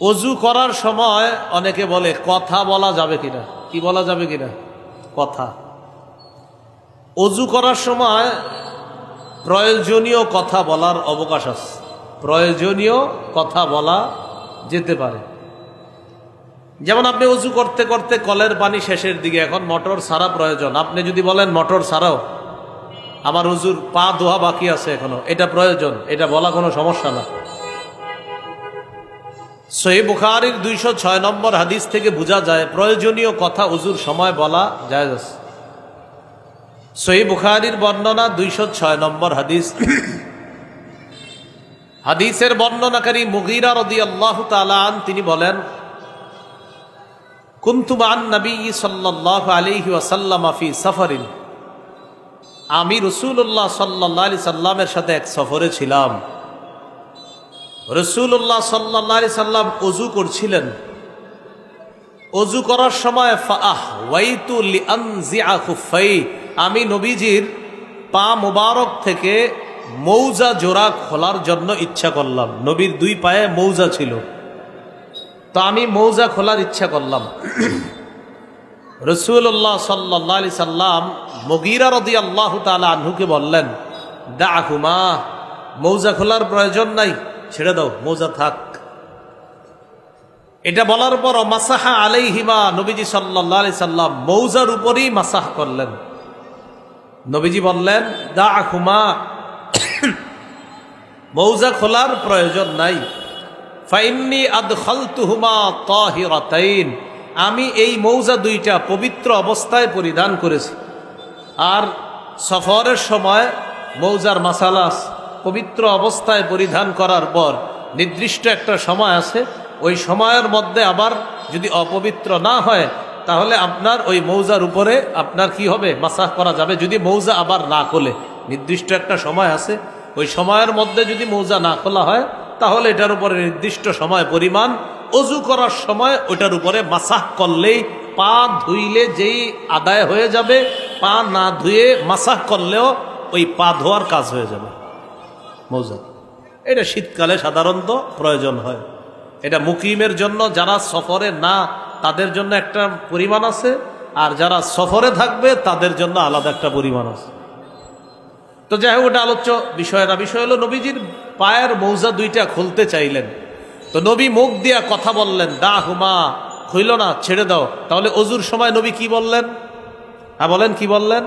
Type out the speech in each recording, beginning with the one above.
অজু করার সময় অনেকে বলে, কথা বলা যাবে কিনা? কি বলা যাবে কিনা? কথা। অজু করার সময় প্রয়োজনীয় কথা বলার অবকাশ আছে। প্রয়োজনীয় কথা বলা যেতে পারে। যেমন আপনি অজু করতে করতে কলের পানি শেষের দিকে, এখন মোটর সারা প্রয়োজন। আপনি যদি বলেন, মোটর সারাও আমার অজুর পা ধোয়া বাকি আছে এখনও, এটা প্রয়োজন, এটা বলা কোনো সমস্যা না। সহি বুখারির দুইশো ছয় নম্বর হাদিস থেকে বোঝা যায়, প্রয়োজনীয় কথা উজুর সময় বলা যায় সহি বুখারির বর্ণনা দুইশো ছয় নম্বর হাদিস। হাদিসের বর্ণনাকারী মুগিরা রদি আল্লাহ তালান তিনি বলেন কুন্তুবান নবী সাল্লাহ আলিহি ওয়াসাল্লাম আফি সফরিন। আমি রসুল্লাহ সাল্লাহ আলি সাল্লামের সাথে এক সফরে ছিলাম। রসুল্লাহ সাল্লাহ সাল্লাম অজু করছিলেন। অজু করার সময় আমি নবীজির পা মোবারক থেকে মৌজা জোড়া খোলার জন্য ইচ্ছা করলাম। নবীর দুই পায়ে মৌজা ছিল। তো আমি মৌজা খোলার ইচ্ছা করলাম। রসুল্লাহ সাল্লাহ আলি সাল্লাম মগিরা রদি আল্লাহ তালা আহ্নুকে বললেন দা হুমা মৌজা খোলার প্রয়োজন নাই। ছেড়ে দাও, মৌজা থাক। এটা বলার পর, মাসাহা আলাই হিমা নবীজি সাল্লাহ সাল্লাম মৌজার উপরই মাসাহ করলেন। নবীজি বললেন দা হুমা মৌজা খোলার প্রয়োজন নাই। ফাইন্নি আদখল তুহুমা তাহিরাতাইন, আমি এই মৌজা দুইটা পবিত্র অবস্থায় পরিধান করেছি। আর সফরের সময় মৌজার মাসালাস পবিত্র অবস্থায় পরিধান করার পর নির্দিষ্ট একটা সময় আছে, ওই সময়ের মধ্যে আবার যদি অপবিত্র না হয়, তাহলে আপনার ওই মৌজার উপরে আপনার কি হবে? মাসাহ করা যাবে। যদি মৌজা আবার না খোলে, নির্দিষ্ট একটা সময় আছে, ওই সময়ের মধ্যে যদি মৌজা না খোলা হয়, তাহলে এটার উপরে নির্দিষ্ট সময় পরিমাণ অজু করার সময় ওটার উপরে মাসাহ করলেই পা ধুইলে যেই আদায় হয়ে যাবে, পা না ধুয়ে মাসাহ করলেও ওই পা ধোয়ার কাজ হয়ে যাবে। মৌজা এটা শীতকালে সাধারণত প্রয়োজন হয়। এটা মুকিমের জন্য যারা সফরে না, তাদের জন্য একটা পরিমাণ আছে, আর যারা সফরে থাকবে, তাদের জন্য আলাদা একটা পরিমাণ আছে। তো যাই হোক ওটা আলোচ্য বিষয় না। বিষয় হলো নবীজির পায়ের মৌজা দুইটা খুলতে চাইলেন। তো নবী মুখ দিয়া কথা বললেন, দা হুমা হইল না, ছেড়ে দাও। তাহলে অজুর সময় নবী কি বললেন? হ্যাঁ বলেন কি বললেন?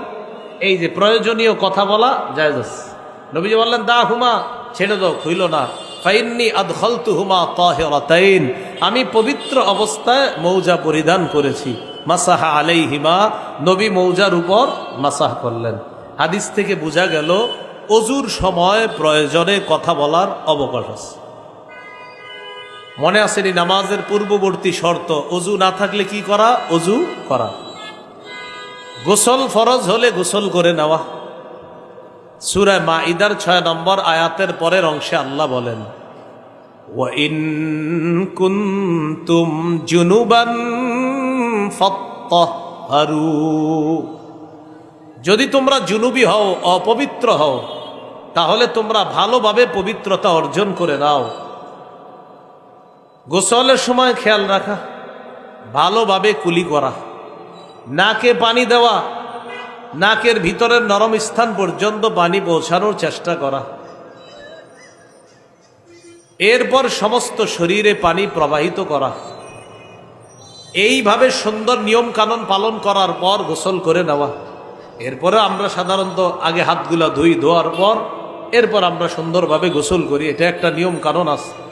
এই যে প্রয়োজনীয় কথা বলা যায় আছে। নবীজি বললেন, দা হুমা, ছেড়ে দাও হইল না। ফাইন্নি আদখলতু হুমা তাহিরাতাইন। আমি পবিত্র অবস্থায় মৌজা পরিধান করেছি। মাসাহা আলাইহিমা। নবী মৌজার উপর মাসাহ করলেন। হাদিস থেকে বোঝা গেল, অজুর সময় প্রয়োজনে কথা বলার অবকাশ আছে। মনে আসেনি নামাজের পূর্ববর্তী শর্ত, অজু না থাকলে কি করা? অজু করা। গোসল ফরজ হলে গোসল করে নেওয়া। সুরায় মা ইদার ছয় নম্বর আয়াতের পরের অংশে আল্লাহ বলেন وَإِن كُنتُمْ جُنُبًا فَطَّهَّرُوا যদি তোমরা জুনুবি হও অপবিত্র হও তাহলে তোমরা ভালোভাবে পবিত্রতা অর্জন করে নাও গোসলের সময় খেয়াল রাখা ভালোভাবে কুলি করা নাকে পানি দেওয়া নাকের ভিতরের নরম স্থান পর্যন্ত পানি পৌঁছানোর চেষ্টা করা। এরপর সমস্ত শরীরে পানি প্রবাহিত করা। এইভাবে সুন্দর নিয়ম কানুন পালন করার পর গোসল করে নেওয়া। এরপরে আমরা সাধারণত আগে হাতগুলা ধুই, ধোয়ার পর এরপর আমরা সুন্দরভাবে গোসল করি। এটা একটা নিয়ম কানুন আছে।